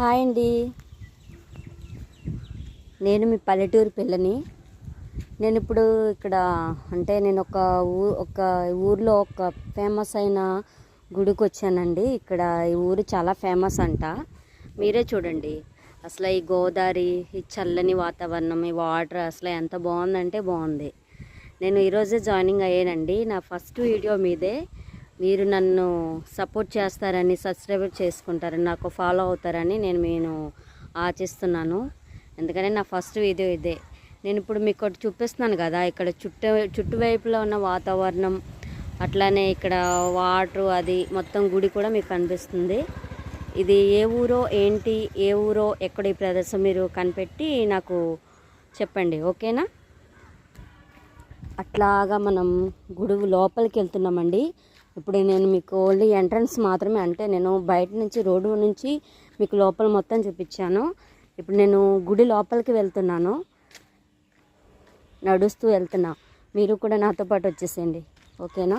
Hi అండి. నేను మీ పల్లెటూరు పిల్లని. నేను ఇప్పుడు ఇక్కడ అంటే నేను ఒక ఊ ఒక ఊర్లో ఒక ఫేమస్ అయిన గుడికి వచ్చానండి. ఇక్కడ ఈ ఊరు చాలా ఫేమస్ అంట. మీరే చూడండి. అసలు ఈ గోదావరి ఈ చల్లని వాతావరణం ఈ వాటర్ అసలు ఎంత బాగుందంటే బాగుంది. నేను ఈరోజే జాయినింగ్ అయ్యానండి. నా ఫస్ట్ వీడియో మీదే. మీరు నన్ను సపోర్ట్ చేస్తారని సబ్స్క్రైబ్ చేసుకుంటారని నాకు ఫాలో అవుతారని నేను నేను ఆశిస్తున్నాను. ఎందుకంటే నా ఫస్ట్ వీడియో ఇదే. నేను ఇప్పుడు మీకు ఒకటి చూపిస్తున్నాను కదా ఇక్కడ చుట్టూ చుట్టువైపులో ఉన్న వాతావరణం అట్లానే ఇక్కడ వాటర్ అది మొత్తం గుడి కూడా మీకు కనిపిస్తుంది. ఇది ఏ ఊరో ఏంటి ఏ ఊరో ఎక్కడ ఈ ప్రదేశం మీరు కనిపెట్టి నాకు చెప్పండి ఓకేనా? అట్లాగా మనం గుడి లోపలికి వెళ్తున్నామండి. ఇప్పుడు నేను మీకు ఓన్లీ ఎంట్రన్స్ మాత్రమే అంటే నేను బయట నుంచి రోడ్డు నుంచి మీకు లోపల మొత్తం చూపించాను. ఇప్పుడు నేను గుడి లోపలికి వెళ్తున్నాను. నడుస్తూ వెళ్తున్నా. మీరు కూడా నాతో పాటు వచ్చేసేయండి. ఓకేనా?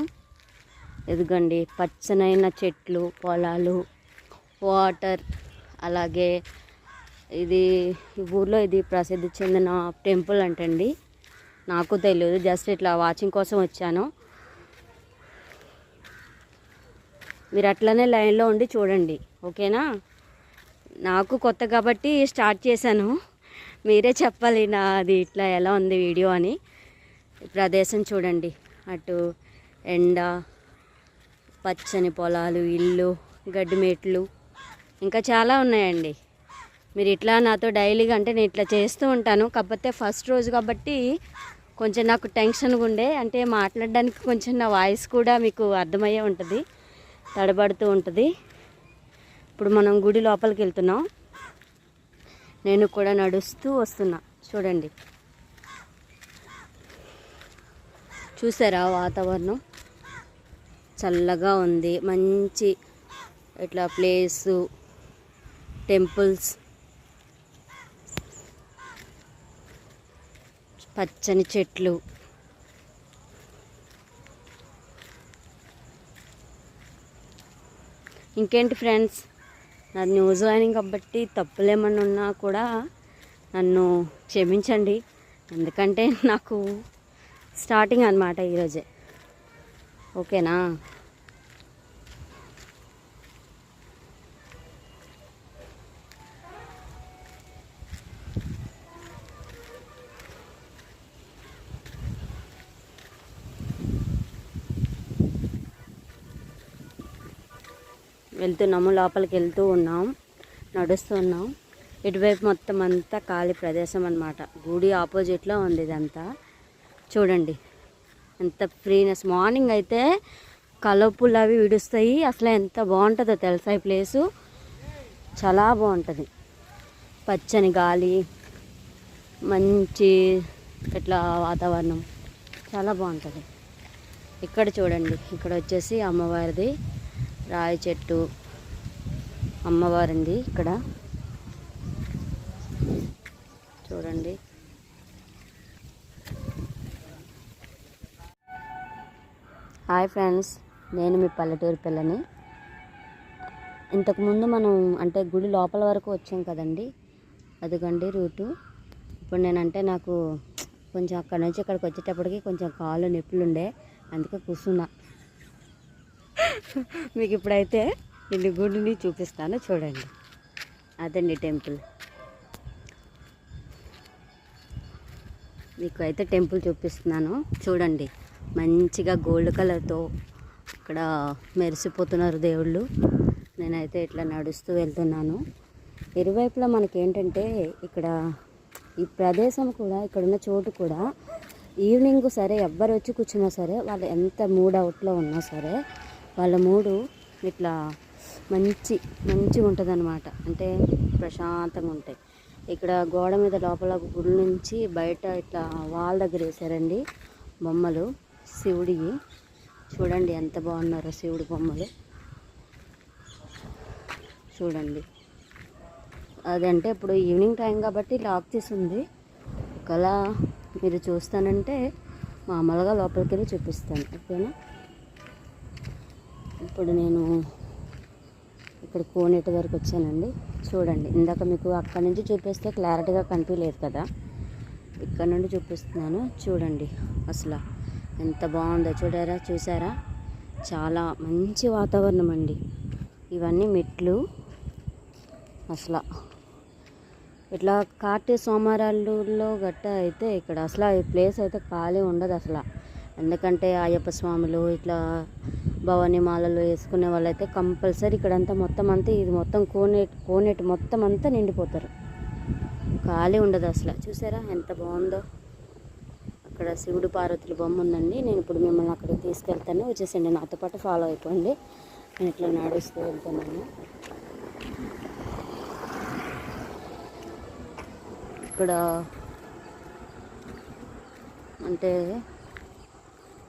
ఎదుగండి పచ్చనైన చెట్లు పొలాలు వాటర్ అలాగే ఇది ఈ ఊర్లో ఇది ప్రసిద్ధి చెందిన టెంపుల్ అంటండి. నాకు తెలియదు జస్ట్ ఇట్లా వాచింగ్ కోసం వచ్చాను. మీరు అట్లనే లైన్లో ఉండి చూడండి ఓకేనా? నాకు కొత్త కాబట్టి స్టార్ట్ చేశాను. మీరే చెప్పాలి నాది ఇట్లా ఎలా ఉంది వీడియో అని. ప్రదేశం చూడండి. అటు ఎండ పచ్చని పొలాలు ఇల్లు గడ్డిమేట్లు ఇంకా చాలా ఉన్నాయండి. మీరు ఇట్లా నాతో డైలీగా అంటే నేను ఇట్లా చేస్తూ ఉంటాను. కాకపోతే ఫస్ట్ రోజు కాబట్టి కొంచెం నాకు టెన్షన్గా ఉండే. అంటే మాట్లాడడానికి కొంచెం నా వాయిస్ కూడా మీకు అర్థమయ్యే ఉంటుంది. తడబడుతూ ఉంటుంది. ఇప్పుడు మనం గుడి లోపలికి వెళ్తున్నాం. నేను కూడా నడుస్తూ వస్తున్నా. చూడండి. చూసారా వాతావరణం? చల్లగా ఉంది. మంచి ఇట్లా ప్లేసు టెంపుల్స్. పచ్చని చెట్లు. ఇంకేంటి ఫ్రెండ్స్? నా న్యూ జాయినింగ్ కాబట్టి తప్పులు ఏమన్నా ఉన్నా కూడా నన్ను క్షమించండి. ఎందుకంటే నాకు స్టార్టింగ్ అనమాట ఈరోజే. ఓకేనా? వెళ్తున్నాము లోపలికి వెళ్తూ ఉన్నాం నడుస్తున్నాం. ఇటువైపు మొత్తం అంతా ఖాళీ ప్రదేశం అనమాట గుడి ఆపోజిట్లో ఉంది ఇదంతా. చూడండి ఎంత ఫ్రీనెస్. మార్నింగ్ అయితే కలుపులు అవి విడుస్తాయి. అసలు ఎంత బాగుంటుందో తెలుసా ఈ ప్లేసు? చాలా బాగుంటుంది. పచ్చని గాలి మంచి ఇట్లా వాతావరణం. చాలా బాగుంటుంది. ఇక్కడ చూడండి ఇక్కడ వచ్చేసి అమ్మవారిది. రాయి చెట్టు అమ్మవారింది ఇక్కడ. చూడండి. హాయ్ ఫ్రెండ్స్ నేను మీ పల్లెటూరు పిల్లని. ఇంతకుముందు మనం అంటే గుడి లోపల వరకు వచ్చాం కదండి. అదిగండి రూటు. ఇప్పుడు నేనంటే నాకు కొంచెం అక్కడ నుంచి ఇక్కడికి వచ్చేటప్పటికి కొంచెం కాళ్ళు నొప్పులు ఉండే అందుకే కూర్చున్నా. మీకు ఇప్పుడైతే నేను గుడిని చూపిస్తాను చూడండి. అదండి టెంపుల్. మీకు అయితే టెంపుల్ చూపిస్తున్నాను. చూడండి మంచిగా గోల్డ్ కలర్తో ఇక్కడ మెరిసిపోతున్నారు దేవుళ్ళు. నేనైతే ఇట్లా నడుస్తూ వెళ్తున్నాను. ఇరువైపులా మనకేంటంటే ఇక్కడ ఈ ప్రదేశం కూడా ఇక్కడున్న చోటు కూడా ఈవినింగ్ సరే ఎవ్వరు వచ్చి కూర్చున్నా సరే వాళ్ళు ఎంత మూడ్ అవుట్లో ఉన్నా సరే వాళ్ళ మూడు ఇట్లా మంచి మంచిగా ఉంటుంది అనమాట అంటే ప్రశాంతంగా ఉంటాయి. ఇక్కడ గోడ మీద లోపల గుడి నుంచి బయట ఇట్లా వాల్ దగ్గర వేసారండి బొమ్మలు శివుడివి చూడండి ఎంత బాగున్నారో శివుడి బొమ్మలు. చూడండి. అదంటే ఇప్పుడు ఈవినింగ్ టైం కాబట్టి లాక్ చేసి ఉంది. ఒకలా మీరు చూస్తానంటే మామూలుగా లోపలికి వెళ్ళి చూపిస్తాను. ఓకేనా? ఇప్పుడు నేను ఇక్కడ కోనేటి వరకు వచ్చానండి. చూడండి ఇందాక మీకు అక్కడ నుంచి చూపిస్తే క్లారిటీగా కనిపించలేదు కదా. ఇక్కడ నుండి చూపిస్తున్నాను. చూడండి అసలు ఎంత బాగుందో చూడారా చూసారా? చాలా మంచి వాతావరణం అండి. ఇవన్నీ మెట్లు. అసలు ఇట్లా కార్తీక సోమవారాల్లో గట్ట అయితే ఇక్కడ అసలు ఈ ప్లేస్ అయితే ఖాళీ ఉండదు అసలు. ఎందుకంటే అయ్యప్ప స్వాములు ఇట్లా భవానీ మాలలు వేసుకునే వాళ్ళైతే కంపల్సరీ ఇక్కడంతా మొత్తం అంతా ఇది మొత్తం కోనేటి కోనేటి మొత్తం అంతా నిండిపోతారు. ఖాళీ ఉండదు అసలు. చూసారా ఎంత బాగుందో? అక్కడ శివుడు పార్వతుల బొమ్మ ఉందండి. నేను ఇప్పుడు మిమ్మల్ని అక్కడికి తీసుకెళ్తాను. వచ్చేసండి నాతో పాటు ఫాలో అయిపోండి. నేను ఇట్లా నడుస్తూ వెళ్తున్నాను ఇక్కడ అంటే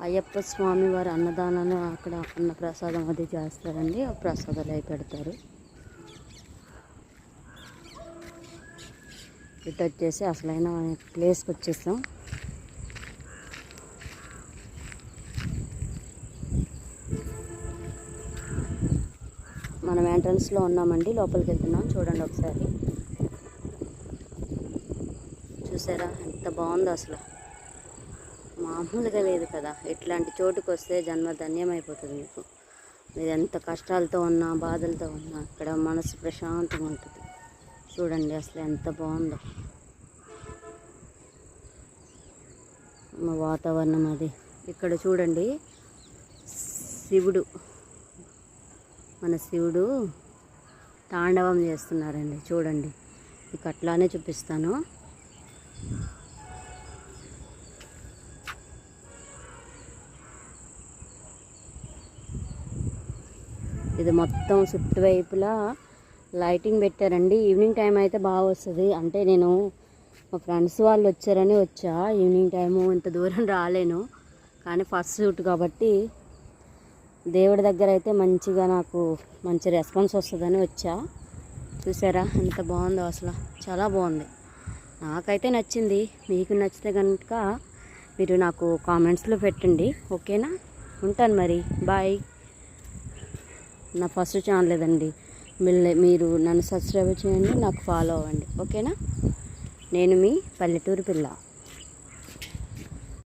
అయ్యప్ప స్వామి వారి అన్నదానాలు అక్కడ అన్న ప్రసాదం అది చేస్తారండి. ఆ ప్రసాదాలు అవి పెడతారు. ఇటు వచ్చేసి అసలైన ప్లేస్కి వచ్చేసాం. మనం ఎంట్రన్స్లో ఉన్నామండి. లోపలికి వెళ్తున్నాం. చూడండి ఒకసారి. చూసారా? ఎంత బాగుందో అసలు. మామూలుగా లేదు కదా. ఇట్లాంటి చోటుకు వస్తే జన్మ ధన్యమైపోతుంది మీకు. మీరు ఎంత కష్టాలతో ఉన్నా బాధలతో ఉన్నా ఇక్కడ మనసు ప్రశాంతంగా ఉంటుంది. చూడండి అసలు ఎంత బాగుందో. మా వాతావరణం అది. ఇక్కడ చూడండి శివుడు. మన శివుడు తాండవం చేస్తున్నారండి. చూడండి. మీకు అట్లానే చూపిస్తాను. ఇది మొత్తం చుట్టువైపులా లైటింగ్ పెట్టారండి. ఈవినింగ్ టైం అయితే బాగా వస్తుంది. అంటే నేను మా ఫ్రెండ్స్ వాళ్ళు వచ్చారని వచ్చా. ఈవినింగ్ టైము ఇంత దూరం రాలేను. కానీ ఫస్ట్ షూట్ కాబట్టి దేవుడి దగ్గర అయితే మంచిగా నాకు మంచి రెస్పాన్స్ వస్తుందని వచ్చా. చూసారా? ఎంత బాగుందో అసలు. చాలా బాగుంది. నాకైతే నచ్చింది. మీకు నచ్చితే కనుక మీరు నాకు కామెంట్స్లో పెట్టండి. ఓకేనా? ఉంటాను మరి. బాయ్. నా ఫస్ట్ ఛానల్ ఇదండి మీరు మీరు నన్ను సబ్స్క్రైబ్ చేయండి నాకు ఫాలో అవ్వండి. ఓకేనా? నేను మీ పల్లెటూరు పిల్ల.